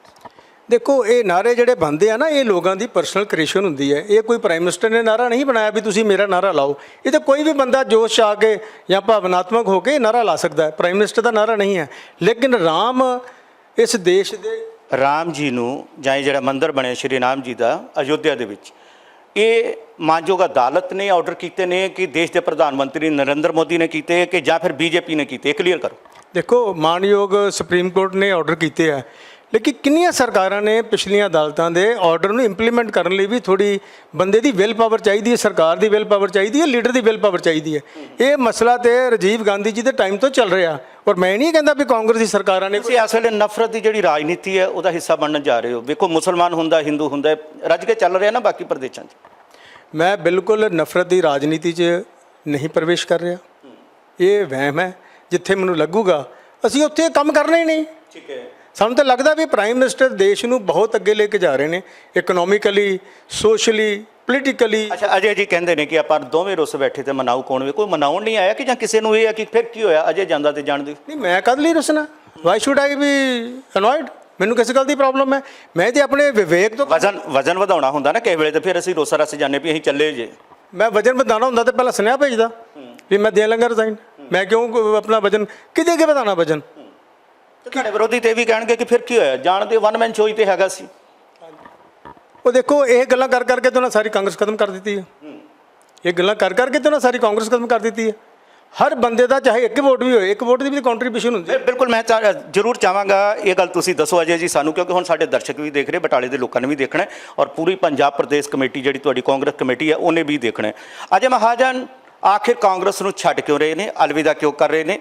ਦੇਖੋ ਇਹ ਨਾਰੇ ਜਿਹੜੇ ਬੰਦੇ ਆ ਨਾ ਇਹ ਲੋਕਾਂ ਦੀ ਪਰਸਨਲ ਕ੍ਰੀਏਸ਼ਨ ਹੁੰਦੀ ਹੈ। ਇਹ ਕੋਈ ਪ੍ਰਾਈਮ ਮਿਨਿਸਟਰ ਨੇ ਨਾਰਾ ਨਹੀਂ ਬਣਾਇਆ ਵੀ ਤੁਸੀਂ ਮੇਰਾ ਨਾਰਾ ਲਾਓ। ਇਹ ਤਾਂ ਕੋਈ ਵੀ ਬੰਦਾ ਜੋਸ਼ ਆ ਕੇ ਜਾਂ ਭਾਵਨਾਤਮਕ ਹੋ ਕੇ ਨਾਰਾ ਲਾ ਸਕਦਾ ਹੈ। ਪ੍ਰਾਈਮ ਮਿਨਿਸਟਰ ਦਾ ਨਾਰਾ ਨਹੀਂ ਹੈ। ਲੇਕਿਨ ਰਾਮ ਇਸ ਦੇਸ਼ ਦੇ ਰਾਮ ਜੀ ਨੂੰ ਜਾਂ ਜਿਹੜਾ ਮੰਦਿਰ ਬਣਿਆ ਸ਼੍ਰੀ ਰਾਮ ਜੀ ਦਾ ਅਯੁੱਧਿਆ ਦੇ ਵਿੱਚ ਇਹ ਮਾਨਯੋਗ ਅਦਾਲਤ ਨੇ ਆਰਡਰ ਕੀਤੇ ਨੇ ਕਿ ਦੇਸ਼ ਦੇ ਪ੍ਰਧਾਨ ਮੰਤਰੀ ਨਰਿੰਦਰ ਮੋਦੀ ਨੇ ਕੀਤੇ ਕਿ ਜਾਂ ਫਿਰ ਬੀਜੇਪੀ ਨੇ ਕੀਤੇ ਕਲੀਅਰ ਕਰੋ। ਦੇਖੋ ਮਾਨਯੋਗ ਸੁਪਰੀਮ ਕੋਰਟ ਨੇ ਆਰਡਰ ਕੀਤੇ ਆ। ਲੇਕਿਨ ਕਿੰਨੀਆਂ ਸਰਕਾਰਾਂ ਨੇ ਪਿਛਲੀਆਂ ਅਦਾਲਤਾਂ ਦੇ ਆਰਡਰ ਨੂੰ ਇੰਪਲੀਮੈਂਟ ਕਰਨ ਲਈ ਵੀ ਥੋੜੀ ਬੰਦੇ ਦੀ ਵਿਲ ਪਾਵਰ ਚਾਹੀਦੀ ਹੈ ਸਰਕਾਰ ਦੀ ਵਿਲ ਪਾਵਰ ਚਾਹੀਦੀ ਹੈ ਲੀਡਰ ਦੀ ਵਿਲ ਪਾਵਰ ਚਾਹੀਦੀ ਹੈ। ਇਹ ਮਸਲਾ ਤੇ ਰਾਜੀਵ ਗਾਂਧੀ ਜੀ ਦੇ ਟਾਈਮ ਤੋਂ ਚੱਲ ਰਿਹਾ ਔਰ ਮੈਂ ਨਹੀਂ ਕਹਿੰਦਾ ਵੀ ਕਾਂਗਰਸ ਦੀ ਸਰਕਾਰਾਂ ਨੇ ਤੁਸੀਂ ਇਸ ਵੇਲੇ ਨਫ਼ਰਤ ਦੀ ਜਿਹੜੀ ਰਾਜਨੀਤੀ ਹੈ ਉਹਦਾ ਹਿੱਸਾ ਬਣਨ ਜਾ ਰਹੇ ਹੋ। ਵੇਖੋ ਮੁਸਲਮਾਨ ਹੁੰਦਾ ਹਿੰਦੂ ਹੁੰਦਾ ਰੱਜ ਕੇ ਚੱਲ ਰਿਹਾ ਨਾ ਬਾਕੀ ਪ੍ਰਦੇਸ਼ਾਂ 'ਚ। ਮੈਂ ਬਿਲਕੁਲ ਨਫ਼ਰਤ ਦੀ ਰਾਜਨੀਤੀ 'ਚ ਨਹੀਂ ਪ੍ਰਵੇਸ਼ ਕਰ ਰਿਹਾ। ਇਹ ਵਹਿਮ ਹੈ। ਜਿੱਥੇ ਮੈਨੂੰ ਲੱਗੂਗਾ ਅਸੀਂ ਉੱਥੇ ਕੰਮ ਕਰਨਾ ਹੀ ਨਹੀਂ। ਠੀਕ ਹੈ। ਸਾਨੂੰ ਤਾਂ ਲੱਗਦਾ ਵੀ ਪ੍ਰਾਈਮ ਮਿਨਿਸਟਰ ਦੇਸ਼ ਨੂੰ ਬਹੁਤ ਅੱਗੇ ਲੈ ਕੇ ਜਾ ਰਹੇ ਨੇ ਇਕਨੋਮਿਕਲੀ ਸੋਸ਼ਲੀ ਪੋਲੀਟੀਕਲੀ ਅੱਛਾ ਅਜੇ ਜੀ ਕਹਿੰਦੇ ਨੇ ਕਿ ਆਪਾਂ ਦੋਵੇਂ ਰੁੱਸ ਬੈਠੇ ਤੇ ਮਨਾਉ ਕੌਣ ਵੇ ਕੋਈ ਮਨਾਉਣ ਨਹੀਂ ਆਇਆ ਕਿ ਜਾਂ ਕਿਸੇ ਨੂੰ ਇਹ ਹੈ ਕਿ ਫਿਰ ਕੀ ਹੋਇਆ ਅਜੇ ਜਾਂਦਾ ਤੇ ਜਾਣ ਦਿਓ ਨਹੀਂ ਮੈਂ ਕਦ ਲਈ ਰੁਸਣਾ? Why should I be annoyed ਮੈਨੂੰ ਕਿਸ ਗੱਲ ਦੀ ਪ੍ਰੋਬਲਮ ਹੈ। ਮੈਂ ਤੇ ਆਪਣੇ ਵਿਵੇਕ ਤੋਂ ਵਜ਼ਨ ਵਜ਼ਨ ਵਧਾਉਣਾ ਹੁੰਦਾ ਨਾ ਕਿਸੇ ਵੇਲੇ ਤੇ ਫਿਰ ਅਸੀਂ ਰੋਸਾ ਰਸ ਜਾਂਦੇ ਵੀ ਅਸੀਂ ਚੱਲੇ ਜੇ। ਮੈਂ ਵਜਨ ਵਧਾਉਣਾ ਹੁੰਦਾ ਤੇ ਪਹਿਲਾਂ ਸੁਨੇਹਾ ਭੇਜਦਾ ਵੀ ਮੈਂ ਦੇਣ ਲੱਗਾ ਰਿਜ਼ਾਈਨ ਮੈਂ ਕਿਉਂ ਕੋ- ਆਪਣਾ ਵਜਨ ਕਿਤੇ ਅੱਗੇ ਵਧਾਉਣਾ ਵਜਨ? ਤੇ ਤੁਹਾਡੇ ਵਿਰੋਧੀ ਤੇ ਵੀ ਕਹਿਣਗੇ ਕਿ ਫਿਰ ਕੀ ਹੋਇਆ? ਜਾਣ ਦੇ ਵਨ ਮੈਨ ਸ਼ੋਅ ਤੇ ਹੈਗਾ ਸੀ। ਉਹ ਦੇਖੋ ਇਹ ਗੱਲਾਂ ਕਰ ਕਰਕੇ ਤਾਂ ਉਹਨਾਂ ਸਾਰੀ ਕਾਂਗਰਸ ਖਤਮ ਕਰ ਦਿੱਤੀ ਹੈ। ਇਹ ਗੱਲਾਂ ਕਰ ਕਰਕੇ ਤਾਂ ਉਹਨਾਂ ਸਾਰੀ ਕਾਂਗਰਸ ਖਤਮ ਕਰ ਦਿੱਤੀ ਹੈ। ਹਰ ਬੰਦੇ ਦਾ ਚਾਹੇ ਇੱਕ ਵੋਟ ਵੀ ਹੋਏ ਇੱਕ ਵੋਟ ਦੀ ਵੀ ਕੰਟਰੀਬਿਊਸ਼ਨ ਹੁੰਦੀ ਹੈ। ਬਿਲ- ਬਿਲਕੁਲ ਮੈਂ ਜ਼ਰੂਰ ਚਾਹਾਂਗਾ ਇਹ ਗੱਲ ਤੁਸੀਂ ਦੱਸੋ ਅਜੇ ਜੀ ਸਾਨੂੰ ਕਿਉਂਕਿ ਹੁਣ ਸਾਡੇ ਦਰਸ਼ਕ ਵੀ ਦੇਖ ਰਹੇ ਬਟਾਲੇ ਦੇ ਲੋਕਾਂ ਨੇ ਵੀ ਦੇਖਣਾ ਔਰ ਪੂਰੀ ਪੰਜਾਬ ਪ੍ਰਦੇਸ਼ ਕਮੇਟੀ ਜਿਹੜੀ ਤੁਹਾਡੀ ਕਾਂਗਰਸ ਕਮੇਟੀ ਹੈ ਉਹਨੇ ਵੀ ਦੇਖਣਾ ਅਜੇ ਮਹਾਜਨ ਆਖਿਰ ਕਾਂਗਰਸ ਨੂੰ ਛੱਡ ਕਿਉਂ ਰਹੇ ਨੇ? ਅਲਵਿਦਾ ਕਿਉਂ ਕਰ ਰਹੇ ਨੇ?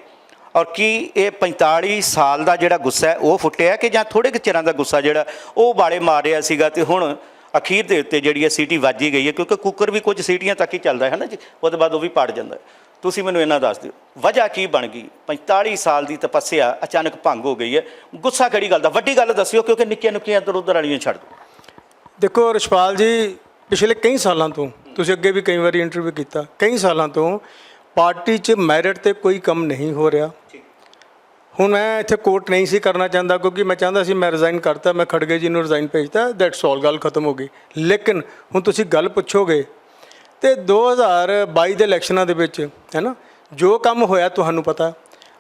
ਔਰ ਕੀ ਇਹ 45 ਸਾਲ ਦਾ ਜਿਹੜਾ ਗੁੱਸਾ ਹੈ, ਉਹ ਫੁੱਟਿਆ ਕਿ ਜਾਂ ਥੋੜੇ ਕੁ ਚਿਰਾਂ ਦਾ ਗੁੱਸਾ ਜਿਹੜਾ, ਉਹ ਬਾਲੇ ਮਾਰ ਰਿਹਾ ਸੀਗਾ ਤੇ ਹੁਣ ਅਖੀਰ ਦੇ ਉੱਤੇ ਜਿਹੜੀ ਹੈ ਸੀਟੀ ਵੱਜੀ ਗਈ ਹੈ, ਕਿਉਂਕਿ ਕੁੱਕਰ ਵੀ ਕੁਝ ਸੀਟੀਆਂ ਤੱਕ ਹੀ ਚੱਲਦਾ ਹੈ ਨਾ ਜੀ ਉਹਦੇ ਬਾਅਦ ਉਹ ਵੀ ਪੜ ਜਾਂਦਾ ਤੁਸੀਂ ਮੈਨੂੰ ਇਹਨਾਂ ਦੱਸ ਦਿਓ, ਵਜ੍ਹਾ ਕੀ ਬਣ ਗਈ? 45 ਸਾਲ ਦੀ ਤਪੱਸਿਆ ਅਚਾਨਕ ਭੰਗ ਹੋ ਗਈ ਹੈ। ਗੁੱਸਾ ਕਿਹੜੀ ਗੱਲ ਦਾ? ਵੱਡੀ ਗੱਲ ਦੱਸਿਓ, ਕਿਉਂਕਿ ਨਿੱਕੀਆਂ ਨਿੱਕੀਆਂ ਇੱਧਰ ਉੱਧਰ ਵਾਲੀਆਂ ਛੱਡ ਦਿਓ। ਦੇਖੋ ਰਿਸ਼ਪਾਲ ਜੀ, ਪਿਛਲੇ ਕਈ ਸਾਲਾਂ ਤੋਂ ਤੁਸੀਂ ਅੱਗੇ ਵੀ ਕਈ ਵਾਰੀ ਇੰਟਰਵਿਊ ਕੀਤਾ, ਕਈ ਸਾਲਾਂ ਤੋਂ ਪਾਰਟੀ 'ਚ ਮੈਰਿਟ ਤੇ ਕੋਈ ਕੰਮ ਨਹੀਂ ਹੋ ਰਿਹਾ। ਹੁਣ ਮੈਂ ਇੱਥੇ ਕੋਰਟ ਨਹੀਂ ਸੀ ਕਰਨਾ ਚਾਹੁੰਦਾ ਕਿਉਂਕਿ ਮੈਂ ਚਾਹੁੰਦਾ ਸੀ ਮੈਂ ਰਿਜ਼ਾਈਨ ਕਰਤਾ ਮੈਂ ਖੜਗੇ ਜੀ ਨੂੰ ਰਿਜ਼ਾਈਨ ਭੇਜਤਾ ਦੈਟਸ ਆਲ ਗੱਲ ਖਤਮ ਹੋ ਗਈ। ਲੇਕਿਨ ਹੁਣ ਤੁਸੀਂ ਗੱਲ ਪੁੱਛੋਗੇ ਤੇ 2022 ਦੇ ਇਲੈਕਸ਼ਨਾਂ ਦੇ ਵਿੱਚ ਹੈ ਨਾ ਜੋ ਕੰਮ ਹੋਇਆ ਤੁਹਾਨੂੰ ਪਤਾ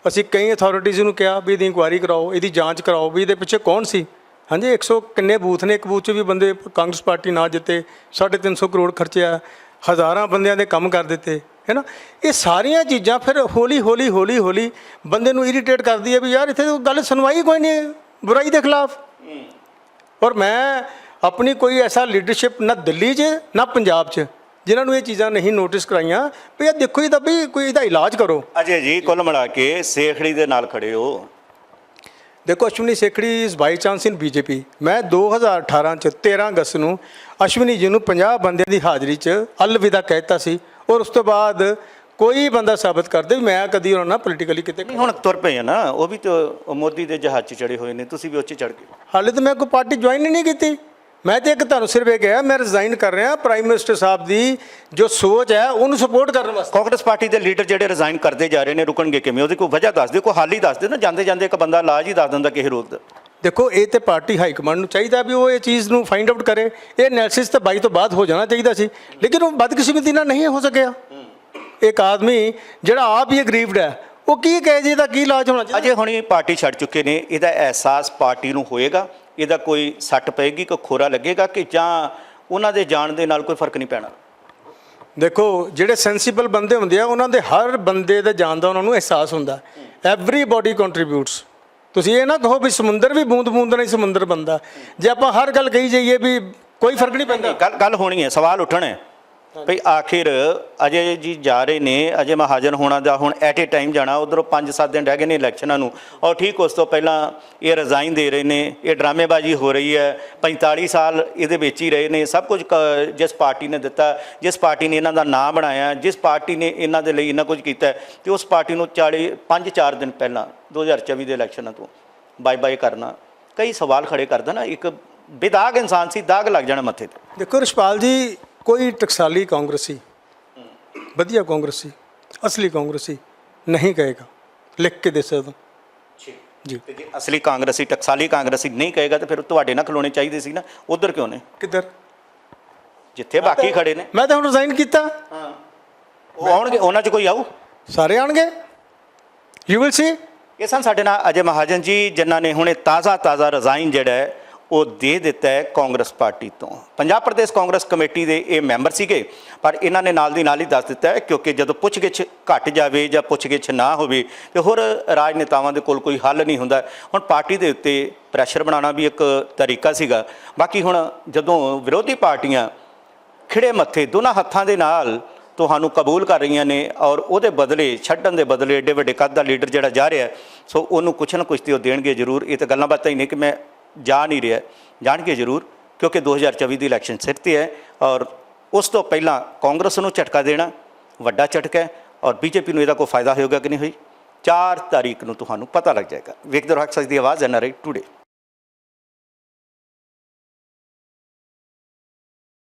ਅਸੀਂ ਕਈ ਅਥਾਰਟੀਜ਼ ਨੂੰ ਕਿਹਾ ਵੀ ਇਹਦੀ ਇਨਕੁਆਇਰੀ ਕਰਾਓ ਇਹਦੀ ਜਾਂਚ ਕਰਾਓ ਵੀ ਇਹਦੇ ਪਿੱਛੇ ਕੌਣ ਸੀ? ਹਾਂਜੀ 100 ਕਿੰਨੇ ਬੂਥ ਨੇ ਇੱਕ ਬੂਥ 'ਚ ਵੀ ਬੰਦੇ ਕਾਂਗਰਸ ਪਾਰਟੀ ਨਾ ਜਿੱਤੇ 350 ਕਰੋੜ ਖਰਚਿਆ ਹਜ਼ਾਰਾਂ ਬੰਦਿਆਂ ਦੇ ਕੰਮ ਕਰ ਦਿੱਤੇ। ਹੈ ਨਾ? ਇਹ ਸਾਰੀਆਂ ਚੀਜ਼ਾਂ ਫਿਰ ਹੌਲੀ ਹੌਲੀ ਹੌਲੀ ਹੌਲੀ ਬੰਦੇ ਨੂੰ ਇਰੀਟੇਟ ਕਰਦੀ ਹੈ ਵੀ ਯਾਰ ਇੱਥੇ ਗੱਲ ਸੁਣਵਾਈ ਕੋਈ ਨਹੀਂ ਬੁਰਾਈ ਦੇ ਖਿਲਾਫ। ਔਰ ਮੈਂ ਆਪਣੀ ਕੋਈ ਐਸਾ ਲੀਡਰਸ਼ਿਪ ਨਾ ਦਿੱਲੀ 'ਚ ਨਾ ਪੰਜਾਬ 'ਚ ਜਿਨ੍ਹਾਂ ਨੂੰ ਇਹ ਚੀਜ਼ਾਂ ਨਹੀਂ ਨੋਟਿਸ ਕਰਾਈਆਂ ਵੀ ਇਹ ਦੇਖੋ ਇਹਦਾ ਵੀ ਕੋਈ ਇਹਦਾ ਇਲਾਜ ਕਰੋ। ਅਜੇ ਜੀ ਕੁੱਲ ਮਿਲਾ ਕੇ ਸੇਖੜੀ ਦੇ ਨਾਲ ਖੜੇ ਹੋ। ਦੇਖੋ Ashwani Sekhri is by chance in BJP ਮੈਂ 2018 ਚ 13 ਅਗਸਤ ਨੂੰ ਅਸ਼ਵਨੀ ਜੀ ਨੂੰ 50 ਬੰਦਿਆਂ ਦੀ ਹਾਜ਼ਰੀ ਚ ਅਲਵਿਦਾ ਕਹਿਤਾ ਸੀ। ਔਰ ਉਸ ਤੋਂ ਬਾਅਦ ਕੋਈ ਬੰਦਾ ਸਾਬਤ ਕਰਦੇ ਵੀ ਮੈਂ ਕਦੀ ਉਹਨਾਂ ਨਾਲ ਪੋਲੀਟੀਕਲੀ ਕਿਤੇ ਨਹੀਂ ਹੁਣ ਤੁਰ ਪਏ ਆ ਨਾ ਉਹ ਵੀ ਤਾਂ ਮੋਦੀ ਦੇ ਜਹਾਜ਼ 'ਚ ਚੜੇ ਹੋਏ ਨੇ ਤੁਸੀਂ ਵੀ ਉੱਚੇ ਚੜ ਗਏ। ਹਾਲੇ ਤਾਂ ਮੈਂ ਕੋਈ ਪਾਰਟੀ ਜੁਆਇਨ ਹੀ ਨਹੀਂ ਕੀਤੀ। ਮੈਂ ਤੇ ਇੱਕ ਤੁਹਾਨੂੰ ਸਿਰਫ ਇਹ ਕਿਹਾ ਮੈਂ ਰਿਜ਼ਾਈਨ ਕਰ ਰਿਹਾ ਪ੍ਰਾਈਮ ਮਿਨਿਸਟਰ ਸਾਹਿਬ ਦੀ ਜੋ ਸੋਚ ਹੈ ਉਹਨੂੰ ਸਪੋਰਟ ਕਰਨ ਵਾਸਤੇ। ਕਾਂਗਰਸ ਪਾਰਟੀ ਦੇ ਲੀਡਰ ਜਿਹੜੇ ਰਿਜ਼ਾਈਨ ਕਰਦੇ ਜਾ ਰਹੇ ਨੇ ਰੁਕਣਗੇ ਕਿਵੇਂ? ਉਹਦੀ ਕੋਈ ਵਜ੍ਹਾ ਦੱਸ ਦਿਓ ਕੋਈ ਹੱਲ ਹੀ ਦੱਸ ਦਿਓ ਨਾ ਜਾਂਦੇ ਜਾਂਦੇ ਇੱਕ ਬੰਦਾ ਇਲਾਜ ਹੀ ਦੱਸ ਦਿੰਦਾ ਕਿਸੇ ਦਾ ਦੇਖੋ ਇਹ ਤੇ ਪਾਰਟੀ ਹਾਈ ਕਮਾਂਡ ਨੂੰ ਚਾਹੀਦਾ ਵੀ ਉਹ ਇਹ ਚੀਜ਼ ਨੂੰ ਫਾਈਂਡ ਆਊਟ ਕਰੇ। ਇਹ ਐਨਾਲਿਸਿਸ ਤਾਂ ਬਾਈ ਤੋਂ ਬਾਅਦ ਹੋ ਜਾਣਾ ਚਾਹੀਦਾ ਸੀ। ਲੇਕਿਨ ਉਹ ਬਦਕਿਸਮਤੀ ਨਾਲ ਨਹੀਂ ਹੋ ਸਕਿਆ। ਇੱਕ ਆਦਮੀ ਜਿਹੜਾ ਆਪ ਹੀ ਗਰੀਬਡ ਹੈ ਉਹ ਕੀ ਕਹੇ ਜੀ ਇਹਦਾ ਕੀ ਇਲਾਜ ਹੋਣਾ ਚਾਹੀਦਾ? ਅਜੇ ਹੁਣੀ ਪਾਰਟੀ ਛੱਡ ਚੁੱਕੇ ਨੇ ਇਹਦਾ ਅਹਿਸਾਸ ਪਾਰਟੀ ਨੂੰ ਹੋਏਗਾ। ਇਹਦਾ ਕੋਈ ਸੱਟ ਪਏਗੀ ਕੋਈ ਖੋਰਾ ਲੱਗੇਗਾ ਕਿ ਜਾਂ ਉਹਨਾਂ ਦੇ ਜਾਣ ਦੇ ਨਾਲ ਕੋਈ ਫ਼ਰਕ ਨਹੀਂ ਪੈਣਾ? ਦੇਖੋ ਜਿਹੜੇ ਸੈਂਸੀਬਲ ਬੰਦੇ ਹੁੰਦੇ ਆ ਉਹਨਾਂ ਦੇ ਹਰ ਬੰਦੇ ਦੇ ਜਾਣ ਦਾ ਉਹਨਾਂ ਨੂੰ ਅਹਿਸਾਸ ਹੁੰਦਾ। ਐਵਰੀਬਾਡੀ ਕੰਟਰੀਬਿਊਟਸ ਤੁਸੀਂ ਇਹ ਨਾ ਕਹੋ ਵੀ ਸਮੁੰਦਰ ਵੀ ਬੂੰਦ ਬੂੰਦ ਨਹੀਂ ਸਮੁੰਦਰ ਬੰਦਾ ਜੇ ਆਪਾਂ ਹਰ ਗੱਲ ਕਹੀ ਜਾਈਏ ਵੀ ਕੋਈ ਫ਼ਰਕ ਨਹੀਂ ਪੈਂਦਾ। ਗੱਲ ਗੱਲ ਹੋਣੀ ਹੈ, ਸਵਾਲ ਉੱਠਣਾ। ਭਈ ਆਖਿਰ ਅਜੇ ਜੀ ਜਾ ਰਹੇ ਨੇ ਅਜੇ ਮਹਾਜਨ ਹੋਣਾ ਦਾ ਹੁਣ ਐਟ ਏ ਟਾਈਮ ਜਾਣਾ ਉਧਰੋਂ 5-7 ਦਿਨ ਰਹਿ ਗਏ ਨੇ ਇਲੈਕਸ਼ਨਾਂ ਨੂੰ ਔਰ ਠੀਕ ਉਸ ਤੋਂ ਪਹਿਲਾਂ ਇਹ ਰਿਜ਼ਾਈਨ ਦੇ ਰਹੇ ਨੇ ਇਹ ਡਰਾਮੇਬਾਜ਼ੀ ਹੋ ਰਹੀ ਹੈ 45 ਸਾਲ ਇਹਦੇ ਵਿੱਚ ਹੀ ਰਹੇ ਨੇ ਸਭ ਕੁਝ ਜਿਸ ਪਾਰਟੀ ਨੇ ਦਿੱਤਾ ਜਿਸ ਪਾਰਟੀ ਨੇ ਇਹਨਾਂ ਦਾ ਨਾਮ ਬਣਾਇਆ ਜਿਸ ਪਾਰਟੀ ਨੇ ਇਹਨਾਂ ਦੇ ਲਈ ਇਹਨਾਂ ਕੁਝ ਕੀਤਾ ਤੇ ਉਸ ਪਾਰਟੀ ਨੂੰ 40 5-4 ਦਿਨ ਪਹਿਲਾਂ 2024 ਦੇ ਇਲੈਕਸ਼ਨਾਂ ਤੋਂ ਬਾਏ ਬਾਏ ਕਰਨਾ ਕਈ ਸਵਾਲ ਖੜੇ ਕਰਦਾ ਨਾ ਇੱਕ ਬੇਦਾਗ ਇਨਸਾਨ ਸੀ ਦਾਗ ਲੱਗ ਜਾਣਾ ਮੱਥੇ ਤੇ। ਦੇਖੋ ਰਿਸ਼ਪਾਲ ਜੀ ਕੋਈ ਟਕਸਾਲੀ ਕਾਂਗਰਸੀ ਵਧੀਆ ਕਾਂਗਰਸੀ ਅਸਲੀ ਕਾਂਗਰਸੀ ਨਹੀਂ ਕਹੇਗਾ ਲਿਖ ਕੇ ਦੇ ਸਕਦਾ। ਜੀ। ਤੇ ਜੇ ਅਸਲੀ ਕਾਂਗਰਸੀ ਟਕਸਾਲੀ ਕਾਂਗਰਸੀ ਨਹੀਂ ਕਹੇਗਾ ਤੇ ਫਿਰ ਤੁਹਾਡੇ ਨਾਲ ਖਲੋਣੇ ਚਾਹੀਦੇ ਸੀ ਨਾ। ਉਧਰ ਕਿਉਂ ਨੇ? ਕਿੱਧਰ? ਜਿੱਥੇ ਬਾਕੀ ਖੜੇ ਨੇ। ਮੈਂ ਤਾਂ ਹੁਣ ਰਿਜ਼ਾਈਨ ਕੀਤਾ। ਉਹ ਆਉਣਗੇ ਉਹਨਾਂ 'ਚ ਕੋਈ ਆਊ? ਸਾਰੇ ਆਣਗੇ ਯੂ ਵਿਲ ਸੀ ਇਹ ਸਨ ਸਾਡੇ ਨਾਲ ਅਜੇ ਮਹਾਜਨ ਜੀ ਜਿਨ੍ਹਾਂ ਨੇ ਹੁਣੇ ਤਾਜ਼ਾ ਤਾਜ਼ਾ ਰਿਜ਼ਾਈਨ ਜਿਹੜਾ ਹੈ ਉਹ ਦੇ ਦਿੱਤਾ ਹੈ ਕਾਂਗਰਸ ਪਾਰਟੀ ਤੋਂ। ਪੰਜਾਬ ਪ੍ਰਦੇਸ਼ ਕਾਂਗਰਸ ਕਮੇਟੀ ਦੇ ਇਹ ਮੈਂਬਰ ਸੀਗੇ, ਪਰ ਇਹਨਾਂ ਨੇ ਨਾਲ ਦੀ ਨਾਲ ਹੀ ਦੱਸ ਦਿੱਤਾ ਹੈ ਕਿਉਂਕਿ ਜਦੋਂ ਪੁੱਛਗਿੱਛ ਘਟ ਜਾਵੇ ਜਾਂ ਪੁੱਛਗਿੱਛ ਨਾ ਹੋਵੇ ਤੇ ਹੋਰ ਰਾਜਨੇਤਾਵਾਂ ਦੇ ਕੋਲ ਕੋਈ ਹੱਲ ਨਹੀਂ ਹੁੰਦਾ। ਹੁਣ ਪਾਰਟੀ ਦੇ ਉੱਤੇ ਪ੍ਰੈਸ਼ਰ ਬਣਾਉਣਾ ਵੀ ਇੱਕ ਤਰੀਕਾ ਸੀਗਾ। ਬਾਕੀ ਹੁਣ ਜਦੋਂ ਵਿਰੋਧੀ ਪਾਰਟੀਆਂ ਖਿੜੇ ਮੱਥੇ ਦੋਨਾਂ ਹੱਥਾਂ ਦੇ ਨਾਲ ਤੁਹਾਨੂੰ ਕਬੂਲ ਕਰ ਰਹੀਆਂ ਨੇ ਔਰ ਉਹਦੇ ਬਦਲੇ ਛੱਡਣ ਦੇ ਬਦਲੇ ਏਡੇ ਵੱਡੇ ਕੱਦ ਦਾ ਲੀਡਰ ਜਿਹੜਾ ਜਾ ਰਿਹਾ, ਸੋ ਉਹਨੂੰ ਕੁਛ ਨਾ ਕੁਛ ਤੇ ਉਹ ਦੇਣਗੇ ਜ਼ਰੂਰ। ਇਹ ਤਾਂ ਗੱਲਾਂ ਬਾਤਾਂ ਹੀ ਨੇ ਕਿ ਮੈਂ ਜਾ ਨਹੀਂ ਰਿਹਾ। ਜਾਣਗੇ ਜ਼ਰੂਰ, ਕਿਉਂਕਿ 2024 ਦੀ ਇਲੈਕਸ਼ਨ ਸਿਰ ਤੇ ਹੈ ਔਰ ਉਸ ਤੋਂ ਪਹਿਲਾਂ ਕਾਂਗਰਸ ਨੂੰ ਝਟਕਾ ਦੇਣਾ ਵੱਡਾ ਝਟਕਾ ਹੈ ਔਰ ਬੀਜੇਪੀ ਨੂੰ ਇਹਦਾ ਕੋਈ ਫਾਇਦਾ ਹੋਏਗਾ ਕਿ ਨਹੀਂ ਹੋਈ? 4 ਤਾਰੀਖ ਨੂੰ ਤੁਹਾਨੂੰ ਪਤਾ ਲੱਗ ਜਾਏਗਾ। ਵੇਖਦੇ ਰਹੋ ਅਕਸਰ ਦੀ ਆਵਾਜ਼ ਐਨਆਰਆਈ ਟੂਡੇ।